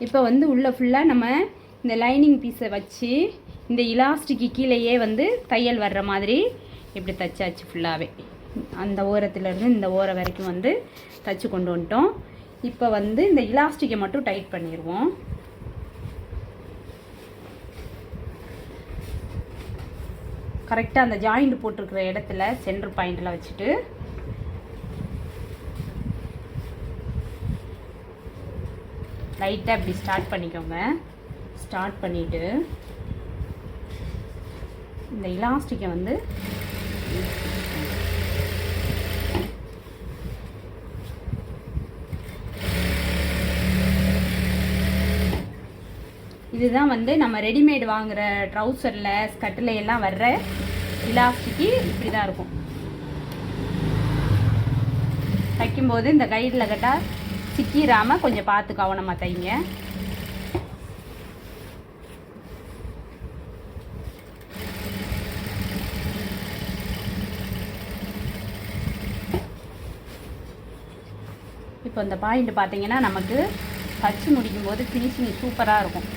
இப்போ வந்து உள்ளே ஃபுல்லாக நம்ம இந்த லைனிங் பீஸை வச்சு இந்த இலாஸ்டிக்கு கீழேயே வந்து தையல் வர்ற மாதிரி இப்படி தைச்சாச்சு ஃபுல்லாகவே அந்த ஓரத்துலேருந்து இந்த ஓரம் வரைக்கும் வந்து தைச்சி கொண்டு வந்துட்டோம். இப்போ வந்து இந்த இலாஸ்டிக்கை மட்டும் டைட் பண்ணிடுவோம் கரெக்டாக அந்த ஜாயிண்ட் போட்டிருக்கிற இடத்துல சென்டர் பாயிண்டில் வச்சுட்டு லைட்டாக இப்படி ஸ்டார்ட் பண்ணிக்கோங்க. ஸ்டார்ட் பண்ணிவிட்டு இந்த இலாஸ்டிக்கை வந்து இதுதான் வந்து நம்ம ரெடிமேட் வாங்குகிற ட்ரௌசரில் ஸ்கட்டில் எல்லாம் வர்ற இலாஸ்டிக்கு இப்படி தான் இருக்கும். தைக்கும்போது இந்த கைடில் கட்டால் சிக்கிராமல் கொஞ்சம் பார்த்து கவனமாக தைங்க. இப்போ இந்த பாயிண்ட் பார்த்தீங்கன்னா நமக்கு தச்சு முடிக்கும் போது ஃபினிஷிங் சூப்பராக இருக்கும்.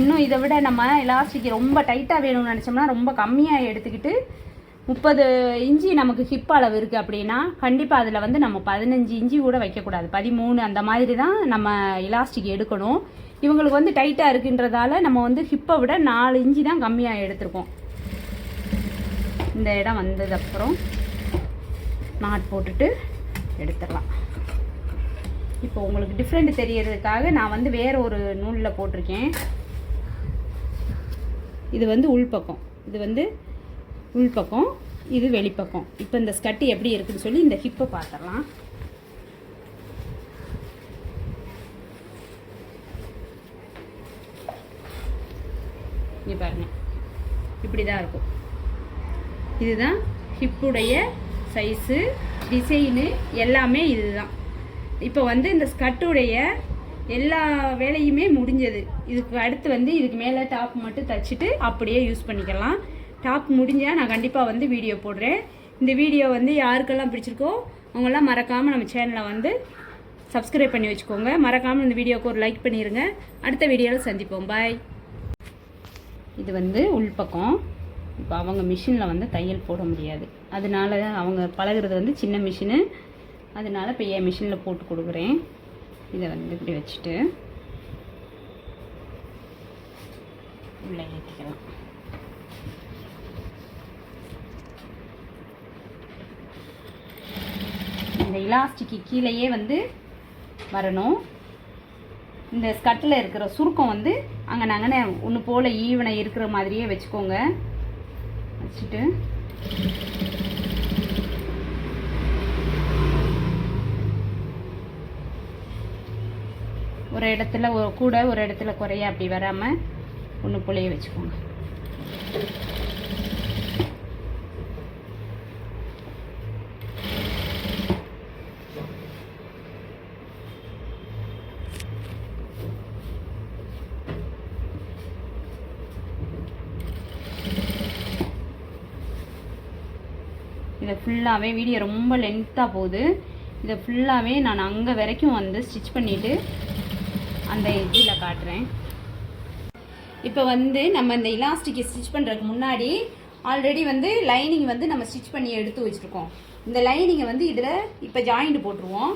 இன்னும் இதை விட நம்ம எலாஸ்டிக் ரொம்ப டைட்டாக வேணும்னு நினச்சோம்னா ரொம்ப கம்மியாக எடுத்துக்கிட்டு முப்பது இஞ்சி நமக்கு ஹிப் அளவு இருக்குது அப்படின்னா கண்டிப்பாக அதில் வந்து நம்ம பதினஞ்சு இஞ்சி கூட வைக்கக்கூடாது. பதிமூணு அந்த மாதிரி தான் நம்ம இலாஸ்டிக் எடுக்கணும். இவங்களுக்கு வந்து டைட்டாக இருக்குன்றதால நம்ம வந்து ஹிப்பை விட நாலு இஞ்சி தான் கம்மியாக எடுத்திருக்கோம். இந்த இடம் வந்ததுக்கப்புறம் நாட் போட்டுட்டு எடுத்துடலாம். இப்போ உங்களுக்கு டிஃப்ரெண்ட் தெரியறதுக்காக நான் வந்து வேறு ஒரு நூலில் போட்டிருக்கேன். இது வந்து உள்பக்கம். இது வந்து உள்பக்கம் இது வெளிப்பக்கம். இப்போ இந்த ஸ்கட்டு எப்படி இருக்குன்னு சொல்லி இந்த ஹிப்பை பார்த்துடலாம். இங்கே பாருங்க. இப்படி தான் இருக்கும். இதுதான் ஹிப்புடைய சைஸு டிசைனு எல்லாமே இதுதான். இப்போ வந்து இந்த ஸ்கட்டுடைய எல்லா வேலையுமே முடிஞ்சது. இதுக்கு அடுத்து வந்து இதுக்கு மேலே டாப் மட்டும் தச்சுட்டு அப்படியே யூஸ் பண்ணிக்கலாம். டாப் முடிஞ்சால் நான் கண்டிப்பாக வந்து வீடியோ போடுறேன். இந்த வீடியோ வந்து யாருக்கெல்லாம் பிடிச்சிருக்கோ அவங்கெல்லாம் மறக்காமல் நம்ம சேனலை வந்து சப்ஸ்கிரைப் பண்ணி வச்சுக்கோங்க. மறக்காமல் இந்த வீடியோவுக்கு ஒரு லைக் பண்ணிடுங்க அடுத்த வீடியோவில் சந்திப்போம். பாய் இது வந்து உள்பக்கம். இப்போ அவங்க மிஷினில் வந்து தையல் போட முடியாது. அதனால அவங்க பழகுறது வந்து சின்ன மிஷினு அதனால இப்போ என் மிஷினில் போட்டு கொடுக்குறேன். இதை வந்து இப்படி வச்சுட்டு. உள்ளே ஏற்றிக்கலாம் இந்த இலாஸ்டிக்கு கீழேயே வந்து வரணும். இந்த ஸ்கட்டில் இருக்கிற சுருக்கம் வந்து அங்கே நாங்கள் ஒன்று போல் ஈவனை இருக்கிற மாதிரியே வச்சுக்கோங்க. வச்சுட்டு. ஒரு இடத்துல ஒரு கூட ஒரு இடத்துல குறைய அப்படி வராமல் ஒன்று போலயே வச்சுக்கோங்க. இதை ஃபுல்லாகவே வீடியோ ரொம்ப லென்த்தாக போகுது. இதை ஃபுல்லாகவே நான் அங்கே வரைக்கும் வந்து ஸ்டிச் பண்ணிவிட்டு அந்த இதில் காட்டுறேன். இப்போ வந்து நம்ம இந்த இலாஸ்டிக்கை ஸ்டிச் பண்ணுறதுக்கு முன்னாடி ஆல்ரெடி வந்து லைனிங் வந்து நம்ம ஸ்டிச் பண்ணி எடுத்து வச்சுருக்கோம். இந்த லைனிங்கை வந்து இதில் இப்போ ஜாயிண்ட் போட்டுருவோம்.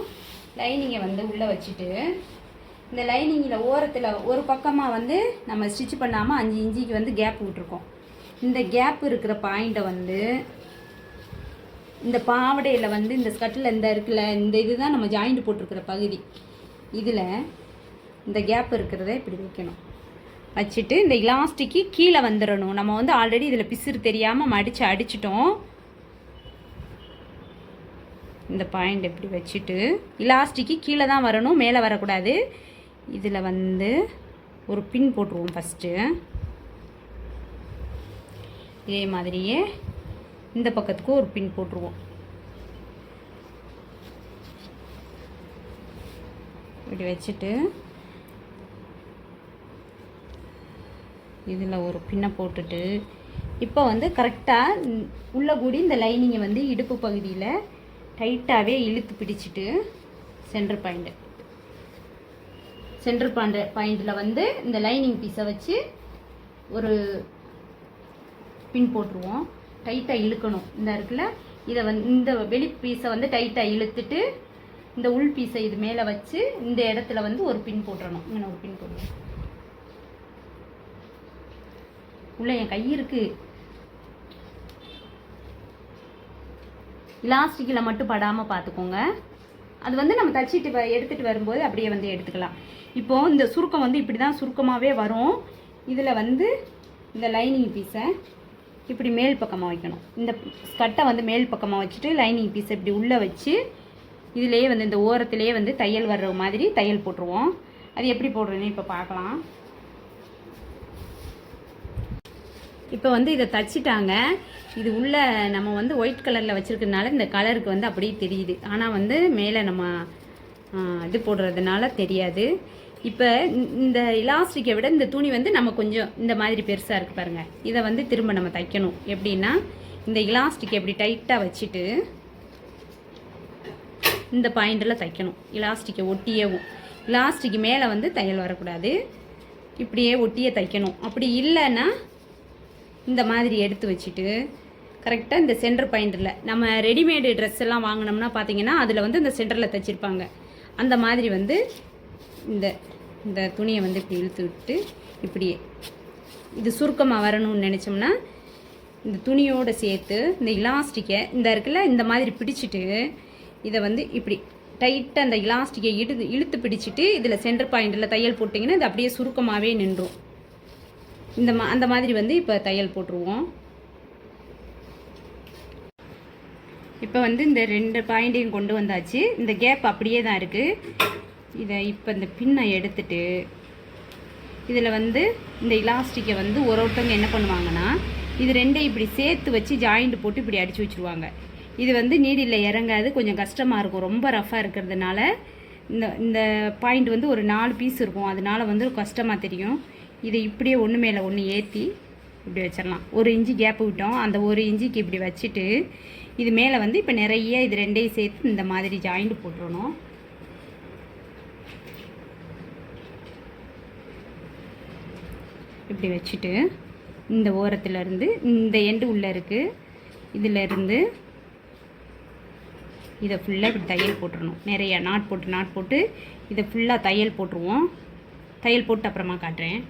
லைனிங்கை வந்து உள்ளே வச்சுட்டு இந்த லைனிங்கில் ஓரத்தில் ஒரு பக்கமாக வந்து நம்ம ஸ்டிச் பண்ணாமல் அஞ்சு இஞ்சிக்கு வந்து கேப் விட்ருக்கோம் இந்த கேப் இருக்கிற பாயிண்ட்டை வந்து இந்த பாவடையில் வந்து இந்த ஸ்கட்டில் இந்த இருக்குல்ல இந்த இதுதான் நம்ம ஜாயிண்ட் போட்டிருக்கிற பகுதி. இதில் இந்த கேப் இருக்கிறத இப்படி வைக்கணும். வச்சுட்டு இந்த இலாஸ்டிக்கு கீழே வந்துடணும் நம்ம வந்து ஆல்ரெடி இதில் பிசுறு தெரியாமல் மடித்து அடிச்சிட்டோம். இந்த பாயிண்ட் இப்படி வச்சுட்டு இலாஸ்டிக்கு கீழே தான் வரணும் மேலே வரக்கூடாது. இதில் வந்து ஒரு பின் போட்டுருவோம் ஃபஸ்ட்டு இதே மாதிரியே இந்த பக்கத்துக்கு ஒரு பின் போட்டுருவோம். இப்படி வச்சுட்டு இதில் ஒரு பின்னை போட்டுட்டு இப்போ வந்து கரெக்டாக உள்ள கூடி இந்த லைனிங்கை வந்து இடுப்பு பகுதியில் டைட்டாகவே இழுத்து பிடிச்சிட்டு சென்டர் பாயிண்ட்டு சென்டர் பாயிண்ட் பாயிண்டில் வந்து இந்த லைனிங் பீஸை வச்சு ஒரு பின் போட்டுருவோம். டைட்டாக இழுக்கணும். இந்த இருக்குல்ல? இதை வந்து இந்த வெளி பீஸை வந்து டைட்டாக இழுத்துட்டு இந்த உள் பீஸை இது மேலே வச்சு இந்த இடத்துல வந்து ஒரு பின் போட்டுறணும். இங்கே ஒரு பின் போடுவோம் உள்ள என் கை இருக்கு. இலாஸ்டிக்கில் மட்டும் படாமல் பார்த்துக்கோங்க. அது வந்து நம்ம தச்சிட்டு வ- வரும்போது அப்படியே வந்து எடுத்துக்கலாம். இப்போது இந்த சுருக்கம் வந்து இப்படி தான் சுருக்கமாகவே வரும். இதில் வந்து இந்த லைனிங் பீஸை இப்படி மேல் பக்கமாக வைக்கணும். இந்த ஸ்கட்டை வந்து மேல் பக்கமாக வச்சுட்டு லைனிங் பீஸை இப்படி உள்ளே வச்சு இதுலேயே வந்து இந்த ஓரத்துலேயே வந்து தையல் வர்ற மாதிரி தையல் போட்டுருவோம். அது எப்படி போடுறதுன்னு இப்போ பார்க்கலாம். இப்போ வந்து இதை தச்சிட்டாங்க. இது உள்ள நம்ம வந்து ஒயிட் கலரில் வச்சுருக்கனால இந்த கலருக்கு வந்து அப்படியே தெரியுது. ஆனால் வந்து மேலே நம்ம இது போடுறதுனால தெரியாது. இப்போ இந்த இலாஸ்டிக்கை விட இந்த துணி வந்து நம்ம கொஞ்சம் இந்த மாதிரி பெருசாக இருக்குது பாருங்கள் இதை வந்து திரும்ப நம்ம தைக்கணும். எப்படின்னா இந்த இலாஸ்டிக் எப்படி டைட்டாக வச்சுட்டு இந்த பாயிண்டில் தைக்கணும். இலாஸ்டிக்கை ஒட்டியேவும். இலாஸ்டிக் மேலே வந்து தையல் வரக்கூடாது. இப்படியே ஒட்டியே தைக்கணும். அப்படி இல்லைன்னா இந்த மாதிரி எடுத்து வச்சுட்டு கரெக்டாக இந்த சென்டர் பாயிண்டில் நம்ம ரெடிமேடு ட்ரெஸ் எல்லாம் வாங்கினோம்னா பார்த்தீங்கன்னா அதில் வந்து இந்த சென்டரில் தைச்சிருப்பாங்க. அந்த மாதிரி வந்து இந்த இந்த துணியை வந்து இப்படி இழுத்து விட்டு இப்படியே இது சுருக்கமாக வரணும்னு நினச்சோம்னா இந்த துணியோடு சேர்த்து இந்த இலாஸ்டிக்கை இந்த இருக்குல்ல இந்த மாதிரி பிடிச்சிட்டு இதை வந்து இப்படி டைட்டாக அந்த இலாஸ்டிக்கை இழுத்து இழுத்து பிடிச்சிட்டு இதில் சென்டர் பாயிண்டில் தையல் போட்டிங்கன்னா இது அப்படியே சுருக்கமாகவே நின்றும். இந்த மா அந்த மாதிரி வந்து இப்போ தையல் போட்டுருவோம். இப்போ வந்து இந்த ரெண்டு பாயிண்டையும் கொண்டு வந்தாச்சு. இந்த கேப் அப்படியே தான் இருக்குது இதை இப்போ இந்த பின்னை எடுத்துட்டு இதில் வந்து இந்த இலாஸ்டிக்கை வந்து ஒரு ஒருத்தவங்க என்ன பண்ணுவாங்கன்னா இது ரெண்டையும் இப்படி சேர்த்து வச்சு ஜாயிண்ட் போட்டு இப்படி அடித்து வச்சுருவாங்க. இது வந்து நீடியில் இறங்காது கொஞ்சம் கஷ்டமாக இருக்கும். ரொம்ப ரஃபாக இருக்கிறதுனால இந்த இந்த பாயிண்ட் வந்து ஒரு நாலு பீஸ் இருக்கும். அதனால வந்து கஷ்டமாக தெரியும். இதை இப்படியே ஒன்று மேலே ஒன்று ஏற்றி இப்படி வச்சிடலாம். ஒரு இன்ச்சு கேப் விட்டோம். அந்த ஒரு இன்ச்சுக்கு இப்படி வச்சுட்டு இது மேலே வந்து இப்போ நிறைய இது ரெண்டையும் சேர்த்து இந்த மாதிரி ஜாயிண்ட் போட்டுடணும் இப்படி வச்சுட்டு இந்த ஓரத்துலேருந்து இந்த எண்டு உள்ளே இருக்குது இதிலேருந்து இதை ஃபுல்லாக இப்படி தையல் போட்டுடணும் நிறையா நாட் போட்டு நாட் போட்டு இதை ஃபுல்லாக தையல் போட்டுருவோம். தையல் போட்டு அப்புறமா காட்டுறேன்.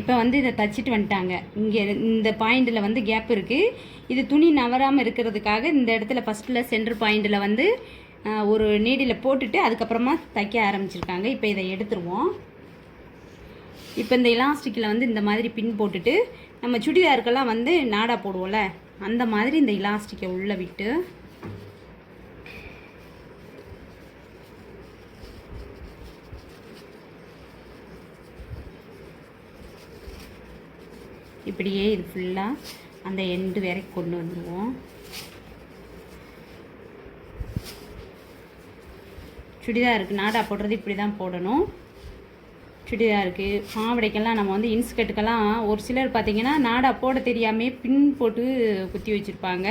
இப்போ வந்து இதை தச்சிட்டு வந்துட்டாங்க. இங்கே இந்த பாயிண்டில் வந்து கேப் இருக்குது இது துணி நவராமல் இருக்கிறதுக்காக இந்த இடத்துல ஃபஸ்ட்டில் சென்டர் பாயிண்டில் வந்து ஒரு நீடியில் போட்டுட்டு அதுக்கப்புறமா தைக்க ஆரம்பிச்சிருக்காங்க. இப்போ இதை எடுத்துருவோம். இப்போ இந்த இலாஸ்டிக்கில் வந்து இந்த மாதிரி பின் போட்டுட்டு நம்ம சுடிதாருக்கெல்லாம் வந்து நாடா போடுவோம்ல அந்த மாதிரி இந்த இலாஸ்டிக்கை உள்ளே விட்டு இப்படியே இது ஃபுல்லாக அந்த எண்டு வரைக்கும் கொண்டு வந்துடுவோம் சுடிதாருக்கு நாடா போடுறது இப்படி தான் போடணும். சுடிதாருக்கு பாவடைக்கெல்லாம் நம்ம வந்து இன்ஸ்கர்ட்டுக்கெல்லாம் ஒரு சிலர் பார்த்திங்கன்னா நாடா போட தெரியாமே பின் போட்டு குத்தி வச்சுருப்பாங்க.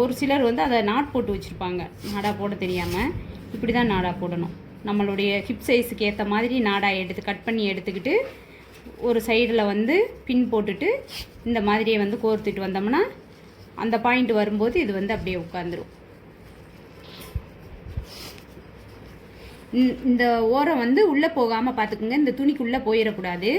ஒரு சிலர் வந்து அதை நாட் போட்டு வச்சுருப்பாங்க நாடா போட தெரியாமல் இப்படி தான் நாடா போடணும். நம்மளுடைய ஹிப் சைஸுக்கு ஏற்ற மாதிரி நாடா எடுத்து கட் பண்ணி எடுத்துக்கிட்டு ஒரு சைடில் வந்து பின் போட்டுட்டு இந்த மாதிரியே வந்து கோர்த்துட்டு வந்தோம்னா அந்த பாயிண்ட் வரும்போது இது வந்து அப்படியே உட்காந்துரும் இந்த- ஓரம் வந்து உள்ளே போகாமல் பார்த்துக்குங்க இந்த துணிக்குள்ளே போயிடக்கூடாது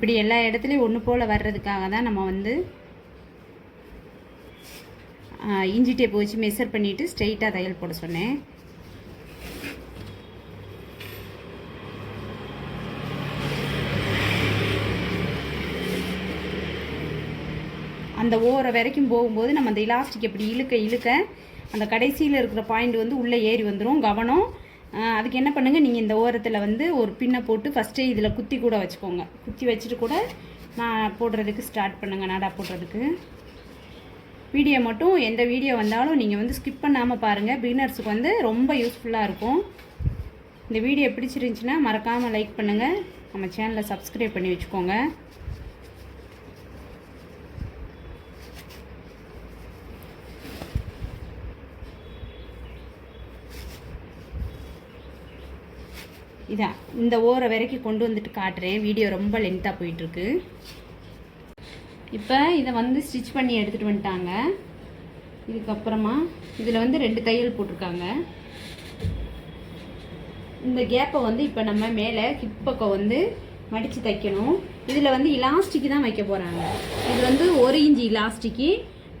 இப்படி எல்லா இடத்துலையும் ஒன்று போல் வர்றதுக்காக தான் நம்ம வந்து இஞ்சி டேப் வச்சு மெஷர் பண்ணிவிட்டு ஸ்ட்ரெயிட்டாக தையல் போட சொன்னேன். அந்த ஓரை வரைக்கும் போகும்போது நம்ம அந்த இலாஸ்டிக் எப்படி இழுக்க இழுக்க அந்த கடைசியில் இருக்கிற பாயிண்ட் வந்து உள்ளே ஏறி வந்துடும் கவனம் அதுக்கு என்ன பண்ணுங்கள் நீங்கள் இந்த ஓரத்தில் வந்து ஒரு பின்னை போட்டு ஃபஸ்ட்டே இதில் குத்தி கூட வச்சுக்கோங்க. குத்தி வச்சுட்டு கூட நான் போடுறதுக்கு ஸ்டார்ட் பண்ணுங்கள் நடா போடுறதுக்கு. வீடியோ மட்டும் எந்த வீடியோ வந்தாலும் நீங்கள் வந்து ஸ்கிப் பண்ணாமல் பாருங்கள் பிகினர்ஸுக்கு வந்து ரொம்ப யூஸ்ஃபுல்லாக இருக்கும். இந்த வீடியோ பிடிச்சிருந்துச்சின்னா மறக்காமல் லைக் பண்ணுங்கள் நம்ம சேனலை சப்ஸ்கிரைப் பண்ணி வச்சுக்கோங்க. இதான் இந்த ஓரை வரைக்கும் கொண்டு வந்துட்டு காட்டுறேன். வீடியோ ரொம்ப லென்த்தாக போயிட்டுருக்கு. இப்போ இதை வந்து ஸ்டிச் பண்ணி எடுத்துகிட்டு வந்துட்டாங்க. இதுக்கப்புறமா இதில் வந்து ரெண்டு தையல் போட்டிருக்காங்க. இந்த கேப்பை வந்து இப்போ நம்ம மேலே ஹிப் பக்கம் வந்து மடித்து தைக்கணும். இதில் வந்து இலாஸ்டிக்கு தான் வைக்க போகிறாங்க இது வந்து ஒரு இஞ்சி இலாஸ்டிக்கு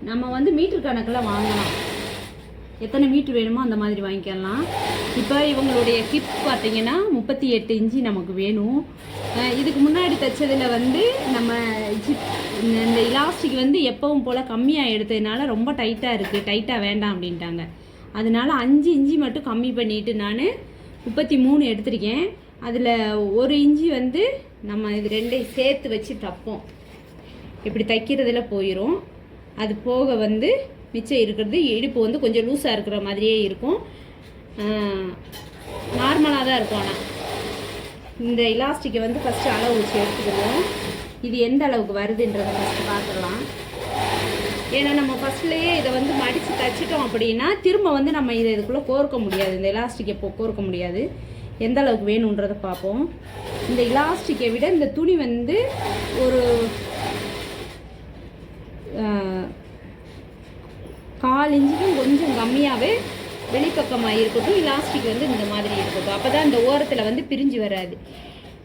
நம்ம வந்து மீட்டர் கணக்கில் வாங்கலாம். எத்தனை மீட்ரு வேணுமோ அந்த மாதிரி வாங்கிக்கலாம். இப்போ இவங்களுடைய ஹிப் பார்த்தீங்கன்னா முப்பத்தி எட்டு இன்ச்சு நமக்கு வேணும். இதுக்கு முன்னாடி தைச்சதில் வந்து நம்ம ஜிப் இந்த இந்த இலாஸ்டிக் வந்து எப்பவும் போல் கம்மியாக எடுத்ததுனால ரொம்ப டைட்டாக இருக்குது டைட்டாக வேண்டாம் அப்படின்ட்டாங்க. அதனால் அஞ்சு இன்ச்சு மட்டும் கம்மி பண்ணிவிட்டு நான் முப்பத்தி மூணு எடுத்திருக்கேன். அதில் ஒரு இன்ச்சு வந்து நம்ம இது ரெண்டையும் சேர்த்து வச்சு தைப்போம். இப்படி தைக்கிறதுல போயிடும் அது போக வந்து மிச்சம் இருக்கிறது இடுப்பு வந்து கொஞ்சம் லூஸாக இருக்கிற மாதிரியே இருக்கும். நார்மலாக தான் இருக்கும் ஆனால் இந்த இலாஸ்டிக்கை வந்து ஃபஸ்ட்டு அளவு வச்சு எடுத்துக்கிடுவோம் இது எந்த அளவுக்கு வருதுன்றதை ஃபஸ்ட்டு பார்த்துடலாம். ஏன்னா நம்ம ஃபஸ்ட்லேயே இதை வந்து மடித்து தைச்சிட்டோம் அப்படின்னா திரும்ப வந்து நம்ம இதை இதுக்குள்ளே கோர்க்க முடியாது. இந்த இலாஸ்டிக்கை இப்போ கோர்க்க முடியாது. எந்த அளவுக்கு வேணுன்றதை பார்ப்போம். இந்த இலாஸ்டிக்கை விட இந்த துணி வந்து ஒரு கால் இன்ச்சுக்கும் கொஞ்சம் கம்மியாகவே வெளிப்பக்கமாக இருக்கட்டும் இலாஸ்டிக் வந்து இந்த மாதிரி இருக்கட்டும். அப்போ தான் இந்த ஓரத்தில் வந்து பிரிஞ்சு வராது.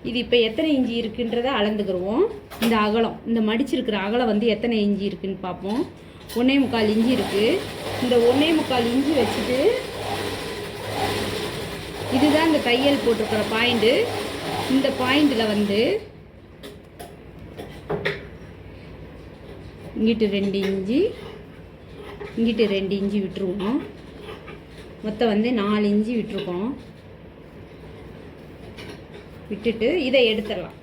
இது இப்போ எத்தனை இஞ்சி இருக்குன்றதை அளந்துக்கிடுவோம் இந்த அகலம் இந்த மடிச்சிருக்கிற அகலம் வந்து எத்தனை இஞ்சி இருக்குன்னு பார்ப்போம். ஒன்றே முக்கால் இஞ்சி இருக்குது இந்த ஒன்றே முக்கால் இஞ்சி வச்சுட்டு இதுதான் இந்த தையல் போட்டிருக்கிற பாயிண்ட்டு இந்த பாயிண்டில் வந்து இங்கிட்டு ரெண்டு இஞ்சி இங்கிட்டு ரெண்டு இஞ்சி விட்டுருவோம். மொத்தம் வந்து நாலு இஞ்சி விட்டுருக்கோம். விட்டுட்டு இதை எடுத்துடலாம்.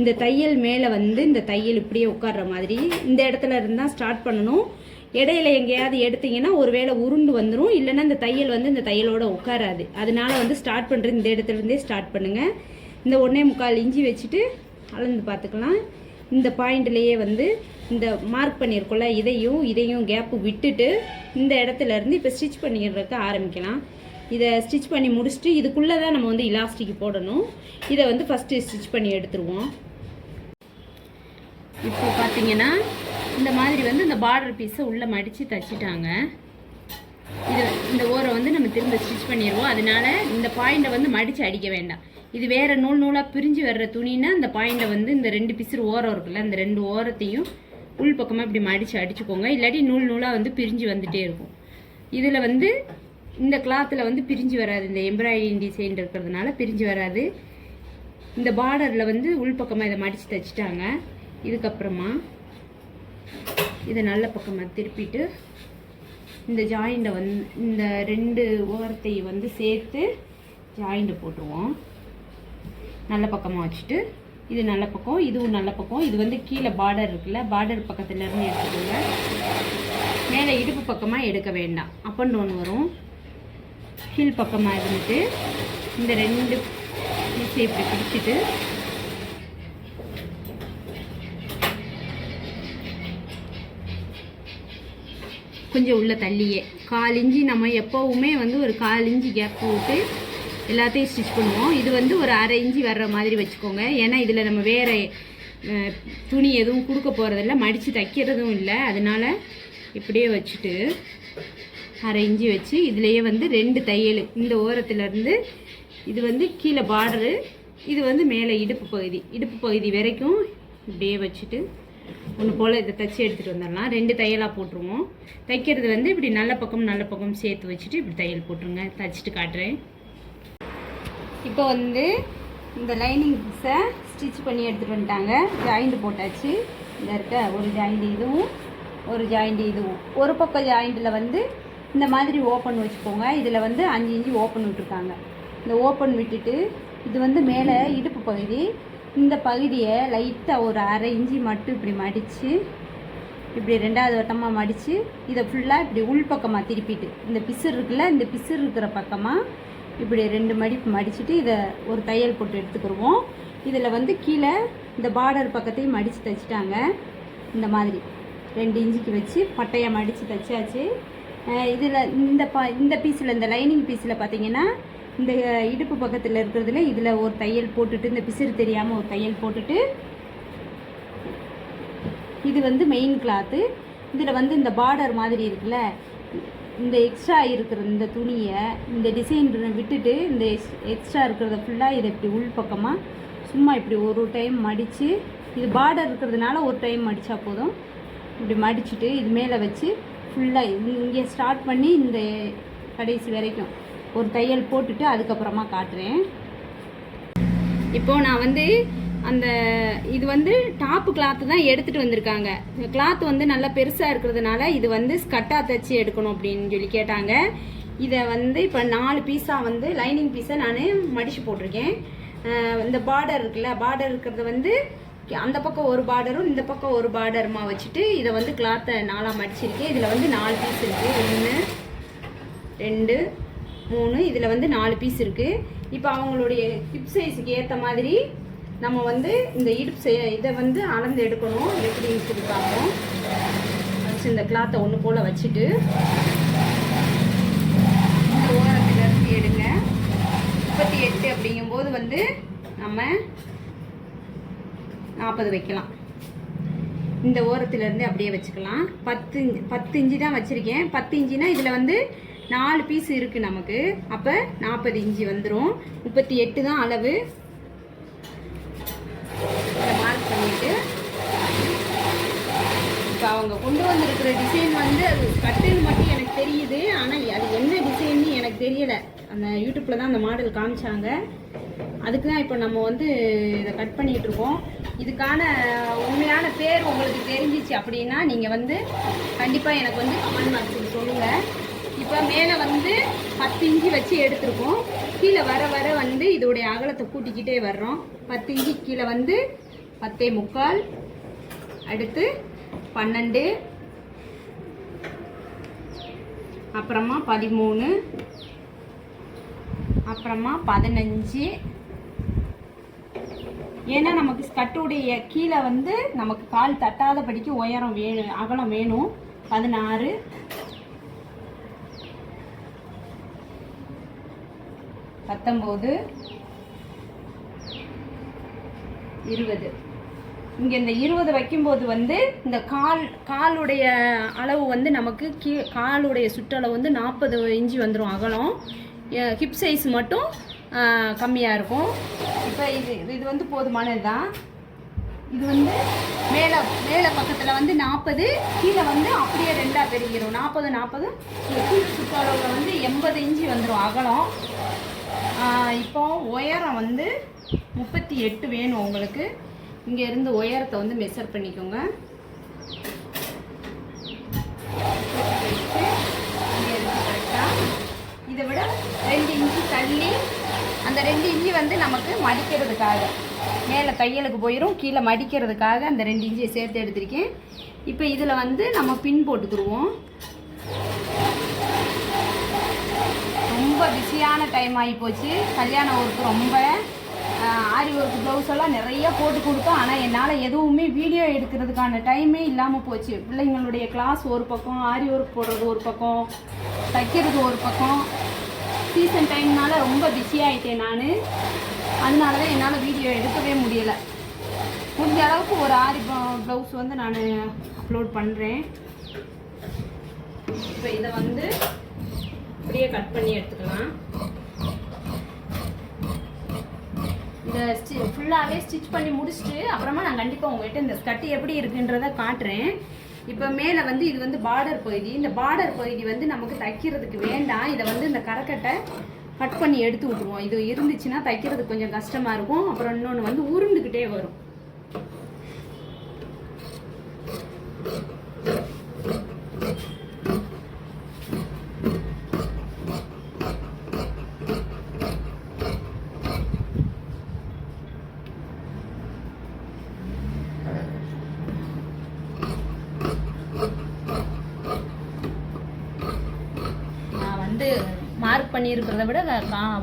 இந்த தையல் மேலே வந்து இந்த தையல் இப்படியே உட்கார்ற மாதிரி இந்த இடத்துல இருந்தால் ஸ்டார்ட் பண்ணணும். இடையில எங்கேயாவது எடுத்தீங்கன்னா ஒருவேளை உருண்டு வந்துடும் இல்லைன்னா இந்த தையல் வந்து இந்த தையலோட உட்காராது. அதனால வந்து ஸ்டார்ட் பண்ணுறது இந்த இடத்துல இருந்தே ஸ்டார்ட் பண்ணுங்கள் இந்த ஒன்றே முக்கால் இஞ்சி வச்சுட்டு அளந்து பார்த்துக்கலாம். இந்த பாயிண்ட்லேயே வந்து இந்த மார்க் பண்ணியிருக்கோம்ல இதையும் இதையும் கேப்பு விட்டுட்டு இந்த இடத்துல இருந்து இப்போ ஸ்டிச் பண்ணிடுறதுக்கு ஆரம்பிக்கலாம். இதை ஸ்டிச் பண்ணி முடிச்சுட்டு இதுக்குள்ளே தான் நம்ம வந்து இலாஸ்டிக் போடணும். இதை வந்து ஃபஸ்ட்டு ஸ்டிச் பண்ணி எடுத்துருவோம். இப்போ பார்த்தீங்கன்னா இந்த மாதிரி வந்து இந்த பார்டர் பீஸை உள்ளே மடித்து தச்சிட்டாங்க. இது இந்த ஓரை வந்து நம்ம திரும்ப ஸ்டிச் பண்ணிடுவோம். அதனால இந்த பாயிண்டை வந்து மடித்து அடிக்க வேண்டாம். இது வேறு நூல் நூலாக பிரிஞ்சு வர்ற துணின்னா அந்த பாயிண்டை வந்து இந்த ரெண்டு பிசுறு ஓரம் இருக்குல்ல அந்த ரெண்டு ஓரத்தையும் உள் பக்கமாக இப்படி மடித்து அடிச்சுக்கோங்க. இல்லாட்டி நூல் நூலாக வந்து பிரிஞ்சு வந்துகிட்டே இருக்கும். இதில் வந்து இந்த கிளாத்தில் வந்து பிரிஞ்சு வராது. இந்த எம்ப்ராய்டிங் டிசைன் இருக்கிறதுனால பிரிஞ்சு வராது. இந்த பார்டரில் வந்து உள்பக்கமாக இதை மடித்து தைச்சிட்டாங்க. இதுக்கப்புறமா இதை நல்ல பக்கமாக திருப்பிட்டு இந்த ஜாயிண்டை வந்து இந்த ரெண்டு ஓரத்தை வந்து சேர்த்து ஜாயிண்டை போட்டுருவோம். நல்ல பக்கமாக வச்சுட்டு இது நல்ல பக்கம் இதுவும் நல்ல பக்கம். இது வந்து கீழே பார்டர் இருக்குல்ல பார்டர் பக்கத்துலேருந்து எடுத்துக்கோங்க. மேலே இடுப்பு பக்கமாக எடுக்க வேண்டாம். அப் அண்ட் டவுன் வரும். கீழ் பக்கமாக இருந்துட்டு இந்த ரெண்டு பீஸை இப்படி பிடிச்சிட்டு கொஞ்சம் உள்ளே தள்ளியே. கால் இஞ்சி நம்ம எப்போவுமே வந்து ஒரு கால் இஞ்சி கேப் விட்டு எல்லாத்தையும் ஸ்டிச் பண்ணுவோம். இது வந்து ஒரு அரை இஞ்சி வர்ற மாதிரி வச்சுக்கோங்க. ஏன்னா இதில் நம்ம வேறு துணி எதுவும் கொடுக்க போகிறதில்ல மடித்து தைக்கிறதும் இல்லை. அதனால இப்படியே வச்சுட்டு அரை இஞ்சி வச்சு இதுலேயே வந்து ரெண்டு தையல். இந்த ஓரத்துலேருந்து இது வந்து கீழே பார்டரு இது வந்து மேலே இடுப்பு பகுதி. இடுப்பு பகுதி வரைக்கும் இப்படியே வச்சுட்டு ஒன்று போல் இதை தைச்சி எடுத்துகிட்டு வந்துடலாம். ரெண்டு தையலாக போட்டுருவோம். தைக்கிறது வந்து இப்படி நல்ல பக்கம் நல்ல பக்கம் சேர்த்து வச்சுட்டு இப்படி தையல் போட்டுருங்க. தைச்சிட்டு காட்டுறேன். இப்போ வந்து இந்த லைனிங்ஸை ஸ்டிச் பண்ணி எடுத்துகிட்டு வந்துட்டாங்க. ஜாயிண்ட் போட்டாச்சு. இந்த இருக்க ஒரு ஜாயிண்ட் இதுவும் ஒரு ஜாயிண்ட் இதுவும். ஒரு பக்கம் ஜாயிண்டில் வந்து இந்த மாதிரி ஓப்பன் வச்சுக்கோங்க. இதில் வந்து அஞ்சு இன்ச்சு ஓப்பன் விட்டுருக்காங்க. இந்த ஓப்பன் விட்டுட்டு இது வந்து மேலே இடுப்பு பகுதி. இந்த பகுதியை லைட்டாக ஒரு அரை இஞ்சி மட்டும் இப்படி மடித்து இப்படி ரெண்டாவது வட்டமாக மடித்து இதை ஃபுல்லாக இப்படி உள்பக்கமாக திருப்பிட்டு இந்த பிசுறு இருக்குல்ல இந்த பிசுறு இருக்கிற பக்கமாக இப்படி ரெண்டு மடிப்பு மடிச்சுட்டு இதை ஒரு தையல் போட்டு எடுத்துக்கிடுவோம் இதில் வந்து கீழே இந்த பார்டர் பக்கத்தையும் மடித்து தைச்சிட்டாங்க. இந்த மாதிரி ரெண்டு இன்ச்சுக்கு வச்சு பட்டையாக மடித்து தைச்சாச்சு. இதில் இந்த ப இந்த பீஸில் இந்த லைனிங் பீஸில் பார்த்தீங்கன்னா இந்த இடுப்பு பக்கத்தில் இருக்கிறதுல இதில் ஒரு தையல் போட்டுட்டு இந்த பிசிறு தெரியாமல் ஒரு தையல் போட்டுட்டு இது வந்து மெயின் கிளாத்து இதில் வந்து இந்த பார்டர் மாதிரி இருக்குல்ல இந்த எக்ஸ்ட்ரா இருக்கிற இந்த துணியை இந்த டிசைன் விட்டுட்டு இந்த எக்ஸ்ட்ரா இருக்கிறத ஃபுல்லாக இதை இப்படி உள் பக்கமாக சும்மா இப்படி ஒரு டைம் மடித்து இது பார்டர் இருக்கிறதுனால ஒரு டைம் மடித்தா போதும். இப்படி மடிச்சுட்டு இது மேலே வச்சு ஃபுல்லாக இங்கே ஸ்டார்ட் பண்ணி இந்த கடைசி வரைக்கும் ஒரு தையல் போட்டுட்டு அதுக்கப்புறமா காட்டுறேன். இப்போது நான் வந்து அந்த இது வந்து டாப்பு கிளாத்து தான் எடுத்துகிட்டு வந்திருக்காங்க. இந்த கிளாத் வந்து நல்லா பெருசாக இருக்கிறதுனால இது வந்து ஸ்கட்டாக தைச்சி எடுக்கணும் அப்படின்னு சொல்லி கேட்டாங்க. இதை வந்து இப்போ நாலு பீஸாக வந்து லைனிங் பீஸை நான் மடித்து போட்டிருக்கேன். இந்த பார்டர் இருக்குல்ல பார்டர் இருக்கிறது வந்து அந்த பக்கம் ஒரு பார்டரும் இந்த பக்கம் ஒரு பார்டருமா வச்சுட்டு இதை வந்து கிளாத்தை நாலாக மடிச்சிருக்கேன். இதில் வந்து நாலு பீஸ் இருக்குது ஒன்று ரெண்டு மூணு இதில் வந்து நாலு பீஸ் இருக்குது இப்போ அவங்களுடைய ஹிப் சைஸுக்கு ஏற்ற மாதிரி நம்ம வந்து இந்த இடுப்பு செய் இதை வந்து அளந்து எடுக்கணும். எப்படி சொல்லி பார்ப்போம். இந்த கிளாத்தை ஒன்று போல் வச்சுட்டு இந்த ஓரத்துல இருந்து எடுங்க. முப்பத்தி எட்டு அப்படிங்கும்போது வந்து நம்ம நாற்பது வைக்கலாம். இந்த ஓரத்துலேருந்து அப்படியே வச்சுக்கலாம். பத்து பத்து இஞ்சி தான் வச்சுருக்கேன். பத்து இஞ்சினா இதில் வந்து நாலு பீஸ் இருக்குது நமக்கு. அப்போ நாற்பது இஞ்சி வந்துடும் முப்பத்தி எட்டு தான் அளவு இதை மார்க் பண்ணிட்டு இப்போ அவங்க கொண்டு வந்திருக்கிற டிசைன் வந்து அது கட்டில் மட்டும் எனக்கு தெரியுது. ஆனால் அது என்ன டிசைன்னு எனக்கு தெரியலை. அந்த யூடியூப்பில் தான் அந்த மாடல் காமிச்சாங்க. அதுக்கு தான் இப்போ நம்ம வந்து இதை கட் பண்ணிகிட்டு இருக்கோம். இதுக்கான உண்மையான பேர் உங்களுக்கு தெரிஞ்சிச்சு அப்படின்னா நீங்கள் வந்து கண்டிப்பாக எனக்கு வந்து கமெண்ட் பாக்ஸில் சொல்லுங்கள் இப்போ மேலே வந்து பத்து இஞ்சி வச்சு எடுத்திருக்கோம். கீழே வர வர வந்து இதோடைய அகலத்தை கூட்டிக்கிட்டே வர்றோம். பத்து இஞ்சி கீழே வந்து பத்தே முக்கால். அடுத்து பன்னெண்டு. அப்புறமா பதிமூணு. அப்புறமா பதினஞ்சு. ஏன்னா நமக்கு ஸ்கட்டுடைய கீழே வந்து நமக்கு கால் தட்டாதபடிக்கு உயரம் வேணும் அகலம் வேணும். பதினாறு. பத்தொம்போது. இருபது. இங்கே இந்த இருபது வைக்கும்போது வந்து இந்த கால் காலுடைய அளவு வந்து நமக்கு கீ காலுடைய சுற்றளவு வந்து நாற்பது இன்ச்சு வந்துடும் அகலம். ஹிப் சைஸ் மட்டும் கம்மியாக இருக்கும். இப்போ இது இது வந்து போதுமானது? தான் இது வந்து மேலே மேலே பக்கத்தில் வந்து நாற்பது கீழே வந்து அப்படியே ரெண்டாக பெருகிடும் நாற்பது நாற்பது கீழ் சுற்றளவில் வந்து எண்பது இன்ச்சு வந்துடும் அகலம். இப்போ உயரம் வந்து முப்பத்தி எட்டு வேணும் உங்களுக்கு. இங்கே இருந்து உயரத்தை வந்து மெஷர் பண்ணிக்கோங்க. இதை விட ரெண்டு இன்ச்சு தள்ளி அந்த ரெண்டு இஞ்சி வந்து நமக்கு மடிக்கிறதுக்காக. மேலே தையலுக்கு போயிடும் கீழே மடிக்கிறதுக்காக அந்த ரெண்டு இஞ்சியை சேர்த்து எடுத்திருக்கேன். இப்போ இதில் வந்து நம்ம பின் போட்டுக்கிடுவோம். ரொம்ப பிஸியான டைம் ஆகி போச்சு. கல்யாண ஒர்க்கு ரொம்ப ஆரி ஒர்க் ப்ளவுஸ் எல்லாம் நிறைய போட்டு கொடுத்தோம். ஆனால் என்னால் எதுவுமே வீடியோ எடுக்கிறதுக்கான டைமே இல்லாமல் போச்சு. பிள்ளைங்களுடைய கிளாஸ் ஒரு பக்கம் ஆரி ஒர்க் போடுறது ஒரு பக்கம் தைக்கிறது ஒரு பக்கம். சீசன் டைம்னால ரொம்ப பிஸியாகிட்டேன் நான். அதனால தான் என்னால் வீடியோ எடுக்கவே முடியலை. முடிஞ்ச அளவுக்கு ஒரு ஆரி ப்ளவுஸ் வந்து நான் அப்லோட் பண்ணுறேன் இப்போ இதை வந்து அப்படியே கட் பண்ணி எடுத்துக்கலாம். இதை ஸ்டி ஃபுல்லாகவே ஸ்டிச் பண்ணி முடிச்சுட்டு அப்புறமா நான் கண்டிப்பாக உங்கள்கிட்ட இந்த ஸ்கட்டு எப்படி இருக்குன்றத காட்டுறேன். இப்போ மேலே வந்து இது வந்து பார்டர் பகுதி. இந்த பார்டர் பகுதி வந்து நமக்கு தைக்கிறதுக்கு வேண்டாம். இதை வந்து இந்த கரக்கட்டை கட் பண்ணி எடுத்து விட்ருவோம் இது இருந்துச்சுன்னா தைக்கிறதுக்கு கொஞ்சம் கஷ்டமாக இருக்கும். அப்புறம் இன்னொன்று வந்து உருண்டுக்கிட்டே வரும். மார்க் பண்ணியிருக்கிறத விட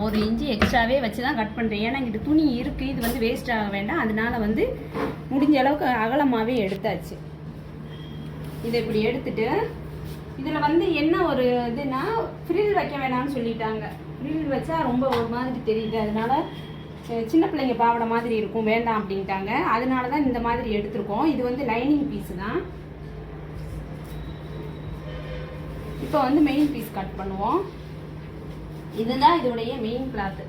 ஒரு இன்ச்சு எக்ஸ்ட்ராவே வச்சு தான் கட் பண்ணுறேன் ஏன்னா இங்கிட்டு துணி இருக்குது இது வந்து வேஸ்ட் ஆக வேண்டாம். அதனால் வந்து முடிஞ்ச அளவுக்கு அகலமாகவே எடுத்தாச்சு. இதை இப்படி எடுத்துட்டு இதில் வந்து என்ன ஒரு இதுனா ஃப்ரில் வைக்க வேணாம்னு சொல்லிட்டாங்க. ஃப்ரில் வச்சா ரொம்ப ஒரு மாதிரி தெரியுது. அதனால சின்ன பிள்ளைங்க பாவடை மாதிரி இருக்கும் வேண்டாம் அப்படின்ட்டாங்க. அதனால தான் இந்த மாதிரி எடுத்திருக்கோம். இது வந்து லைனிங் பீஸ் தான். இப்போ வந்து மெயின் பீஸ் கட் பண்ணுவோம். இதுதான் இதோடைய மெயின் கிளாத்து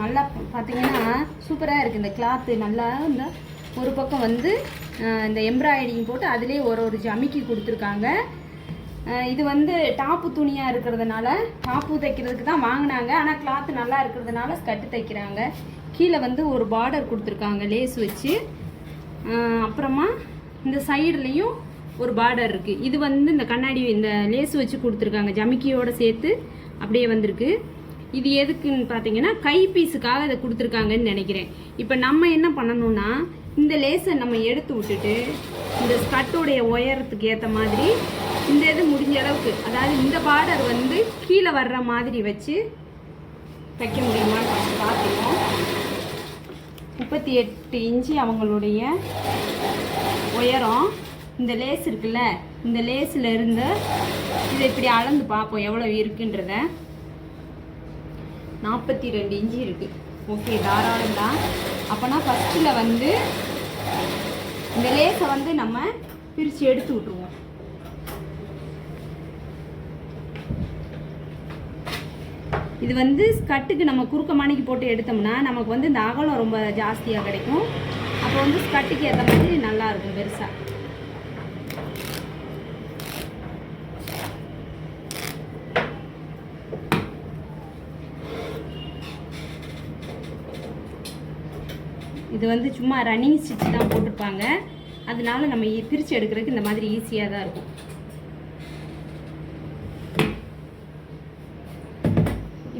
நல்லா பார்த்தீங்கன்னா சூப்பராக இருக்குது இந்த கிளாத்து நல்லா இந்த ஒரு பக்கம் வந்து இந்த எம்ப்ராய்டிங் போட்டு அதுலேயே ஒரு ஒரு ஜமிக்கி கொடுத்துருக்காங்க. இது வந்து டாப்பு துணியாக இருக்கிறதுனால டாப்பு தைக்கிறதுக்கு தான் வாங்கினாங்க. ஆனால் கிளாத்து நல்லா இருக்கிறதுனால ஸ்கட்டு தைக்கிறாங்க. கீழே வந்து ஒரு பார்டர் கொடுத்துருக்காங்க லேஸ் வச்சு. அப்புறமா இந்த சைடுலேயும் ஒரு பார்டர் இருக்குது இது வந்து இந்த கண்ணாடி இந்த லேஸ் வச்சு கொடுத்துருக்காங்க. ஜமிக்கியோடு சேர்த்து அப்படியே வந்திருக்கு. இது எதுக்குன்னு பார்த்தீங்கன்னா கைபீஸுக்காக இதை கொடுத்துருக்காங்கன்னு நினைக்கிறேன். இப்போ நம்ம என்ன பண்ணணும்னா இந்த லேஸை நம்ம எடுத்து விட்டுட்டு இந்த ஸ்கட்டோடைய உயரத்துக்கு ஏற்ற மாதிரி இந்த இது முடிஞ்ச அளவுக்கு அதாவது இந்த பார்டர் வந்து கீழே வர்ற மாதிரி வச்சு தைக்க முடியுமான்னு பார்த்துக்கோம் முப்பத்தி எட்டு இன்ச்சு அவங்களுடைய உயரம் இந்த லேஸ் இருக்குல்ல இந்த லேஸில் இருந்து இதை இப்படி அளந்து பார்ப்போம் எவ்வளோ இருக்குன்றத. நாற்பத்தி ரெண்டு இன்ச்சு இருக்குது ஓகே தாராளம் தான். அப்போனா ஃபஸ்ட்டில் வந்து இந்த லேஸை வந்து நம்ம பிரித்து எடுத்து விட்ருவோம் இது வந்து ஸ்கட்டுக்கு நம்ம குறுக்க மணிக்கு போட்டு எடுத்தோம்னா நமக்கு வந்து இந்த அகலம் ரொம்ப ஜாஸ்தியாக கிடைக்கும். அப்போ வந்து ஸ்கட்டுக்கு ஏற்ற மாதிரி நல்லா இருக்கும் பெருசாக இது வந்து சும்மா ரன்னிங் ஸ்டிச் தான் போட்டிருப்பாங்க. அதனால நம்ம பிரிச்சு பிரித்து எடுக்கிறதுக்கு இந்த மாதிரி ஈஸியாக தான் இருக்கும்.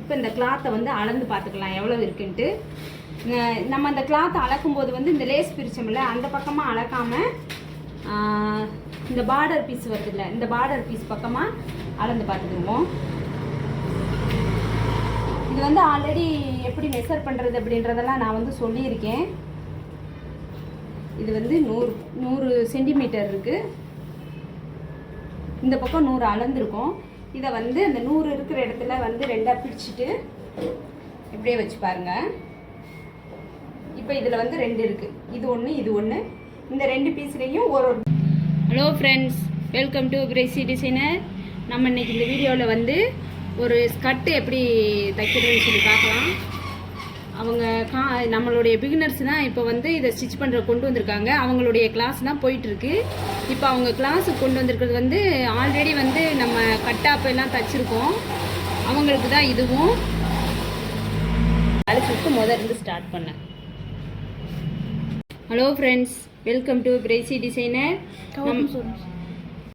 இப்போ இந்த கிளாத்தை வந்து அளந்து பார்த்துக்கலாம் எவ்வளோ இருக்குன்ட்டு. நம்ம அந்த கிளாத்தை அளக்கும்போது வந்து இந்த லேஸ் பிரிச்சோம்ல அந்த பக்கமாக அளக்காமல் இந்த பார்டர் பீஸ் வருதுல்ல இந்த பார்டர் பீஸ் பக்கமாக அளந்து பார்த்துக்குவோம் இது வந்து ஆல்ரெடி எப்படி மெஷர் பண்ணுறது அப்படின்றதெல்லாம் நான் வந்து சொல்லியிருக்கேன். இது வந்து நூறு நூறு சென்டிமீட்டர் இருக்குது இந்த பக்கம் நூறு அளந்துருக்கும். இதை வந்து அந்த நூறு இருக்கிற இடத்துல வந்து ரெண்டாக பிடிச்சிட்டு இப்படியே வச்சு பாருங்கள் இப்போ இதில் வந்து ரெண்டு இருக்குது இது ஒன்று இது ஒன்று இந்த ரெண்டு பீஸ்லேயும் ஒரு ஒரு hello friends welcome to crazy designer நம்ம இன்னைக்கு இந்த வீடியோவில் வந்து ஒரு ஸ்கர்ட்டு எப்படி தைக்கிறதுன்னு சொல்லி பார்க்கலாம். அவங்க கா நம்மளுடைய பிகினர்ஸ் தான் இப்போ வந்து இதை ஸ்டிச் பண்ணுற கொண்டு வந்திருக்காங்க. அவங்களுடைய கிளாஸ் தான் போயிட்டுருக்கு. இப்போ அவங்க கிளாஸுக்கு கொண்டு வந்திருக்கிறது வந்து ஆல்ரெடி வந்து நம்ம கட்டாப் எல்லாம் தச்சிருக்கோம். அவங்களுக்கு தான் இதுவும். அழைச்சிட்டு முதல்ல இருந்து ஸ்டார்ட் பண்ணேன். Hello friends welcome to crazy designer